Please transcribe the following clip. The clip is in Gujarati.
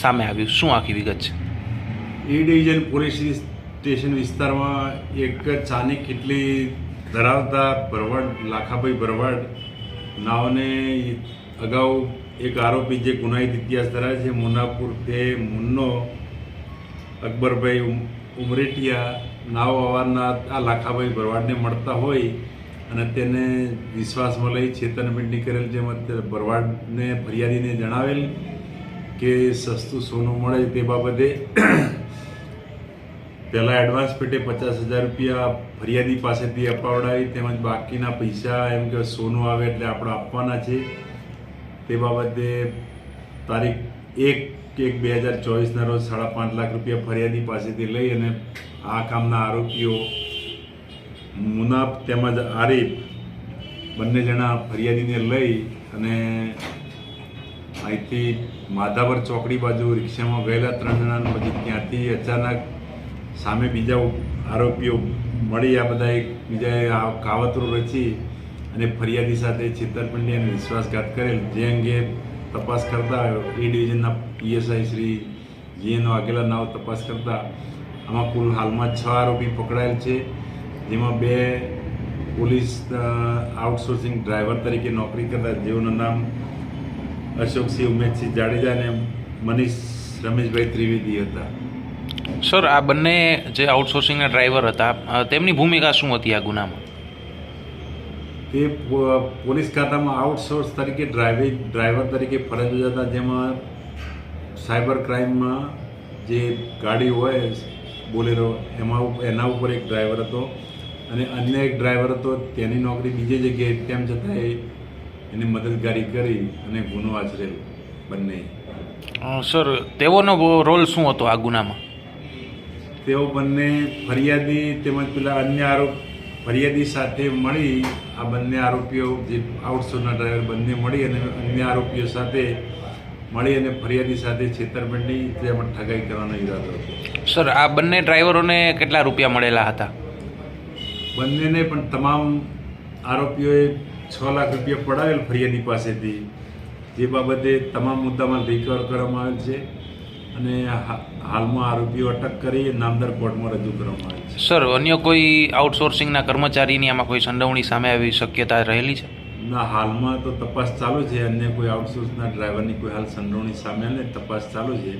સામે આવ્યું. શું આખી વિગત છે? એ ડિવિઝન પોલીસ સ્ટેશન વિસ્તારમાં એક ચાની કેટલી ધરાવતા ભરવાડ, લાખાભાઈ ભરવાડ નાવને અગાઉ એક આરોપી જે ગુનાહિત ઇતિહાસ ધરાવે છે મુનાપુર તે મુન્નો અકબરભાઈ ઉમરેટિયા નાવ અવારના આ લાખાભાઈ ભરવાડને મળતા હોય અને તેને વિશ્વાસમાં લઈ છેતરપિંડી કરેલ, જેમ ભરવાડને, ફરિયાદીને જણાવેલ કે સસ્તું સોનું મળે તે બાબતે પહેલાં એડવાન્સ પેટે પચાસ હજાર રૂપિયા ફરિયાદી પાસેથી અપાવડાવી તેમજ બાકીના પૈસા એમ કે સોનું આવે એટલે આપણે આપવાના છે. તે બાબતે તારીખ એક એક બે હજાર ચોવીસના રોજ સાડા પાંચ લાખ રૂપિયા ફરિયાદી પાસેથી લઈ અને આ કામના આરોપીઓ મુનાફ તેમજ આરીફ બંને જણા ફરિયાદીને લઈ અને અહીંથી માધાવર ચોકડી બાજુ રિક્ષામાં ગયેલા ત્રણ જણાને પછી ત્યાંથી અચાનક સામે બીજા આરોપીઓ મળી આ બધા એક બીજાએ આ કાવતરો રચી અને ફરિયાદી સાથે છેતરપિંડી અને વિશ્વાસઘાત કરેલ. જે અંગે તપાસ કરતા એ ડિવિઝનના પીએસઆઈ શ્રી જીએનો વાઘેલા નાવ તપાસ કરતા આમાં કુલ હાલમાં છ આરોપી પકડાયેલ છે, જેમાં બે પોલીસ આઉટસોર્સિંગ ડ્રાઈવર તરીકે નોકરી કરતા જેઓનું નામ અશોકસિંહ ઉમેશસિંહ જાડેજા અને મનીષ રમેશભાઈ ત્રિવેદી હતા. સર આ બંને જે આઉટસોર્સિંગના ડ્રાઈવર હતા તેમની ભૂમિકા શું હતી આ ગુનામાં? તે પોલીસ ખાતામાં આઉટસોર્સ તરીકે ડ્રાઇવિંગ ડ્રાઈવર તરીકે ફરજ બજાવતા જેમાં સાયબર ક્રાઇમમાં જે ગાડી હોય બોલેરો એમાં એના ઉપર એક ડ્રાઈવર હતો અને અન્ય એક ડ્રાઈવર હતો તેની નોકરી બીજી જગ્યાએ તેમ છતાં એ એની મદદગારી કરી અને ગુનો આચરેલ બંને. સર તેઓનો રોલ શું હતો આ ગુનામાં? તેઓ બંને ફરિયાદી તેમજ પેલા અન્ય આરોપ ફરિયાદી સાથે મળી આ બંને આરોપીઓ જે આઉટસોરના ડ્રાઈવર બંને મળી અને અન્ય આરોપીઓ સાથે મળી અને ફરિયાદી સાથે છેતરપિંડી તેમજ ઠગાઈ કરવાનો ઈરાદો હતો. સર આ બંને ડ્રાઈવરોને કેટલા રૂપિયા મળેલા હતા? બંનેને પણ તમામ આરોપીઓએ છ લાખ રૂપિયા પડાવેલ ફરિયાદી પાસેથી. જે બાબતે તમામ મુદ્દામાં રિકવર કરવામાં આવેલ છે અને હાલમાં આરોપીઓ અટક કરી નામદાર કોર્ટમાં રજૂ કરવામાં આવી છે. સર અન્ય કોઈ આઉટસોર્સિંગના કર્મચારીની આમાં કોઈ સંડવણી સામે આવી શક્યતા રહેલી છે? ના હાલમાં તો તપાસ ચાલુ છે. અન્ય કોઈ આઉટસોર્સના ડ્રાઈવરની કોઈ હાલ સંડવણી સામે તપાસ ચાલુ છે.